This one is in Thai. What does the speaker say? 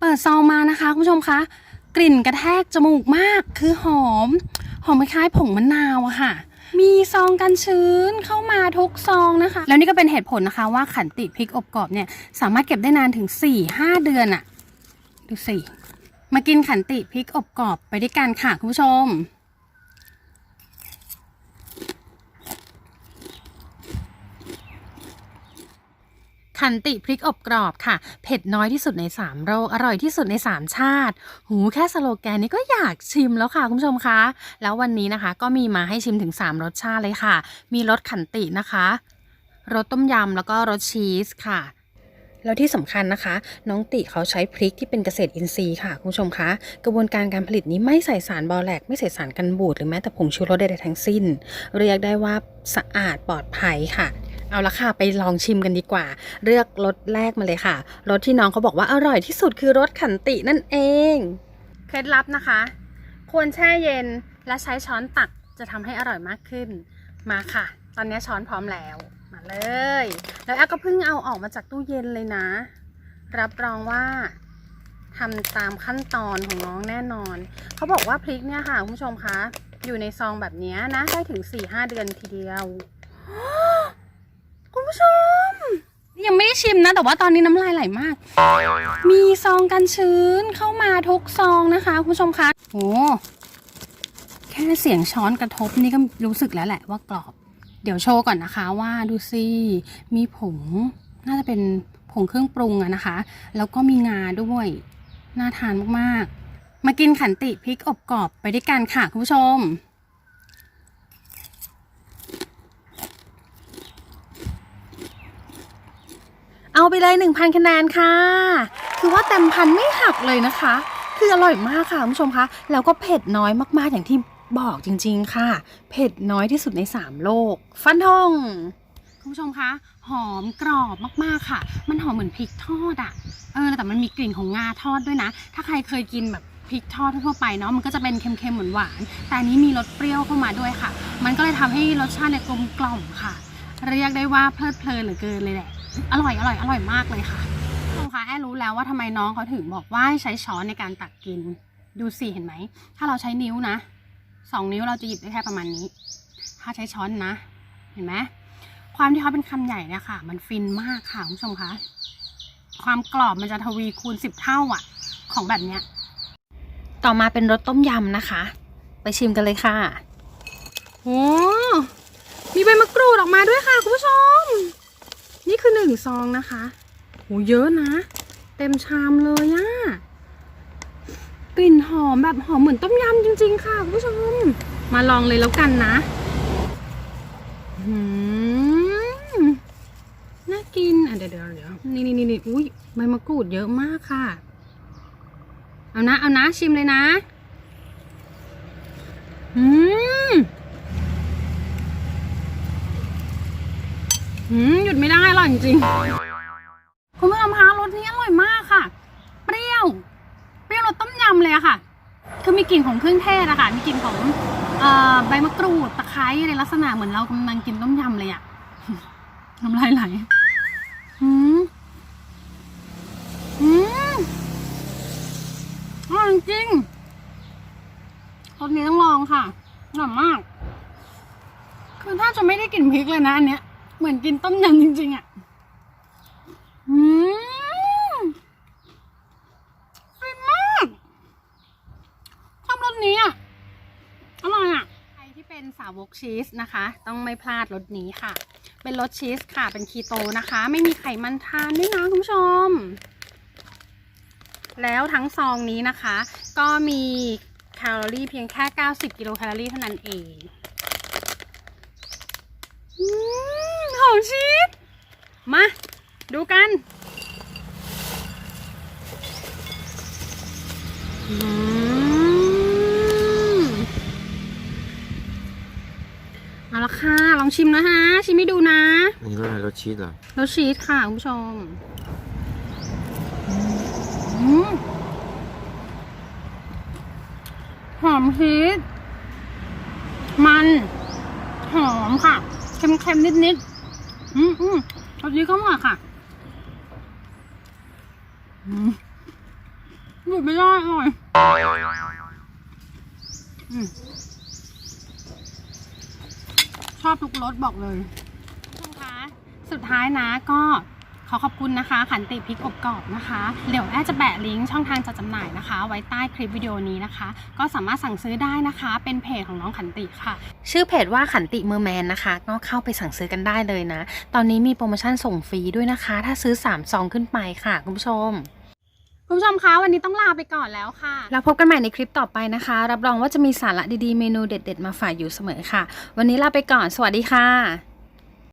เปิดซองมานะคะคุณผู้ชมคะกลิ่นกระแทกจมูกมากคือหอม หอมคล้ายผงมะนาวอะค่ะ มีซองกันชื้นเข้ามาทุกซองนะคะ แล้วนี่ก็เป็นเหตุผลนะคะว่าขันติพริกอบกรอบเนี่ย สามารถเก็บได้นานถึง 4-5 เดือนอะดูสิมากินขันติพริกอบกรอบไปด้วยกันค่ะคุณผู้ชม ขันติพริกอบกรอบค่ะ เผ็ดน้อยที่สุดใน 3 โรค อร่อยที่สุดใน 3 ชาติ หูแค่สโลแกนนี้ก็อยากชิมแล้วค่ะคุณผู้ชมคะ แล้ววันนี้นะคะก็มีมาให้ชิมถึง 3 รสชาติเลยค่ะ มีรสขันตินะคะ รสต้มยำแล้วก็รสชีสค่ะแล้วที่สำคัญนะคะ น้องติเขาใช้พริกที่เป็นเกษตรอินทรีย์ค่ะ คุณผู้ชมคะ กระบวนการการผลิตนี้ไม่ใส่สารบอแลกไม่ใส่สารกันบูดหรือแม้แต่ผงชูรสใดๆทั้งสิ้น เรียกได้ว่าสะอาดปลอดภัยค่ะ เอาละค่ะไปลองชิมกันดีกว่า เลือกรสแรกมาเลยค่ะรสที่น้องเขาบอกว่าอร่อยที่สุดคือรสขันตินั่นเอง เคล็ดลับนะคะ ควรแช่เย็นและใช้ช้อนตักจะทำให้อร่อยมากขึ้นมาค่ะ ตอนนี้ช้อนพร้อมแล้วมาเลย แล้วแอฟก็เพิ่งเอาออกมาจากตู้เย็นเลยนะ รับรองว่าทำตามขั้นตอนของน้องแน่นอน เขาบอกว่าพริกเนี่ยค่ะคุณผู้ชมคะอยู่ในซองแบบนี้นะได้ถึง 4-5 เดือนทีเดียว คุณผู้ชม ยังไม่ได้ ชิมนะ แต่ว่าตอนนี้น้ำลายไหลมาก มีซองกันชื้นเข้ามาทุกซองนะคะ คุณผู้ชมคะโอ้แค่เสียงช้อนกระทบนี่ก็รู้สึกแล้วแหละว่ากรอบ เดี๋ยวโชว์ก่อนนะคะว่าดูสิมีผงน่าจะเป็นผงเครื่องปรุงอะนะคะ แล้วก็มีงาด้วย น่าทานมากๆ มากินขันติพริกอบกรอบไปด้วยกันค่ะคุณผู้ชม เอาไปเลย 1,000 คะแนนค่ะ คือว่าเต็มพันไม่หักเลยนะคะ คืออร่อยมากค่ะคุณผู้ชมคะ แล้วก็เผ็ดน้อยมากๆอย่างที่บอกจริงๆค่ะ เผ็ดน้อยที่สุดใน 3 โลก ฟันธงคุณผู้ชมคะ หอมกรอบมากๆค่ะ มันหอมเหมือนพริกทอดอะ่ะ เออ แต่มันมีกลิ่นของงาทอดด้วยนะ ถ้าใครเคยกินแบบพริกทอดทั่วไปเนาะ มันก็จะเป็นเค็มๆหวานๆแต่อันนี้มีรสเปรี้ยวเข้ามาด้วยค่ะ มันก็เลยทำให้รสชาติเนี่ยกลมกล่อมค่ะ เรียกได้ว่าเพลิดเพลินเหลือเกินเลยแหละ อร่อยอร่อยอร่อยมากเลยค่ะทุกคนคะแอรู้แล้วว่าทำไมน้องเขาถึงบอกว่าให้ใช้ช้อนในการตักกิน ดูสิเห็นไหม ถ้าเราใช้นิ้วนะสองนิ้วเราจะหยิบได้แค่ประมาณนี้ ถ้าใช้ช้อนนะ เห็นไหมความที่เขาเป็นคำใหญ่เนี่ยค่ะ มันฟินมากค่ะคุณผู้ชมคะความกรอบมันจะทวีคูณสิบเท่าอะ ของแบบเนี้ยต่อมาเป็นรสต้มยำนะคะ ไปชิมกันเลยค่ะโอ้มีใบมะกรูดออกมาด้วยค่ะคุณผู้ชม นี่คือหนึ่งซองนะคะโหเยอะนะ เต็มชามเลยอะกลิ่นหอมแบบหอมเหมือนต้มยำจริง ๆ ค่ะคุณผู้ชม มาลองเลยแล้วกันนะหืมน่ากินอะเดี๋ยวเดี๋ยวเดี๋ยวนี่นี่นี่นี่อุ้ยใบมะกรูดเยอะมากค่ะ เอานะ เอานะชิมเลยนะ อืม อืม หยุด ไม่ได้อร่อยจริงๆคุณผู้ชมคะรสนี้อร่อยมากค่ะ เปรี้ยว เปรี้ยวรสต้มยำเลยอะค่ะ คือมีกลิ่นของเครื่องเทศอะค่ะ มีกลิ่นของอใบมะกรูดตะไคร้ในลักษณะเหมือนเรากำลังกินต้มยำเลยอะน้ำลายไหลอืมอืมอร่อยจริงรสนี้ต้องลองค่ะอร่อยมาก คือถ้าจะไม่ได้กลิ่นพริกเลยนะอันเนี้ย เหมือนกินต้มยำจริงๆอะอืมฟินมากชอบรสนี้อะ อร่อยอะ ใครที่เป็นสาวกชีสนะคะ ต้องไม่พลาดรสนี้ค่ะ เป็นรสชีสค่ะ เป็นคีโตนะคะ ไม่มีไขมันทานด้วยนะคุณผู้ชม แล้วทั้งซองนี้นะคะ ก็มีแคลอรี่เพียงแค่ 90 กิโลแคลอรี่เท่านั้นเอง อื มหอมชีสมา ดูกันอืมเอาละค่ะ ลองชิมนะฮะชิมให้ดูนะอันนี้ก็อะไรรสชีสเหรอรสชีสค่ะ คุณผู้ชมอืมหอมชีสมัน หอมค่ะ เค็มๆนิดๆ อืมอืมรสดีก็อร่อยค่ะอืมหยุดไม่ได้อร่อยอืมชอบทุกรสบอกเลยคุณคะสุดท้ายนะก็ ขอขอบคุณนะคะ ขันติพริกอบกรอบนะคะ เดี๋ยวแอดจะแปะลิงก์ช่องทางจัดจำหน่ายนะคะ ไว้ใต้คลิปวิดีโอนี้นะคะ ก็สามารถสั่งซื้อได้นะคะ เป็นเพจของน้องขันติค่ะ ชื่อเพจว่าขันติเมอร์แมนนะคะ ก็เข้าไปสั่งซื้อกันได้เลยนะ ตอนนี้มีโปรโมชั่นส่งฟรีด้วยนะคะ ถ้าซื้อ3ซองขึ้นไปค่ะคุณผู้ชมคุณผู้ชมคะวันนี้ต้องลาไปก่อนแล้วค่ะแล้วพบกันใหม่ในคลิปต่อไปนะคะ รับรองว่าจะมีสาระดีๆ เมนูเด็ด ๆ มาฝากอยู่เสมอค่ะ วันนี้ลาไปก่อน สวัสดีค่ะ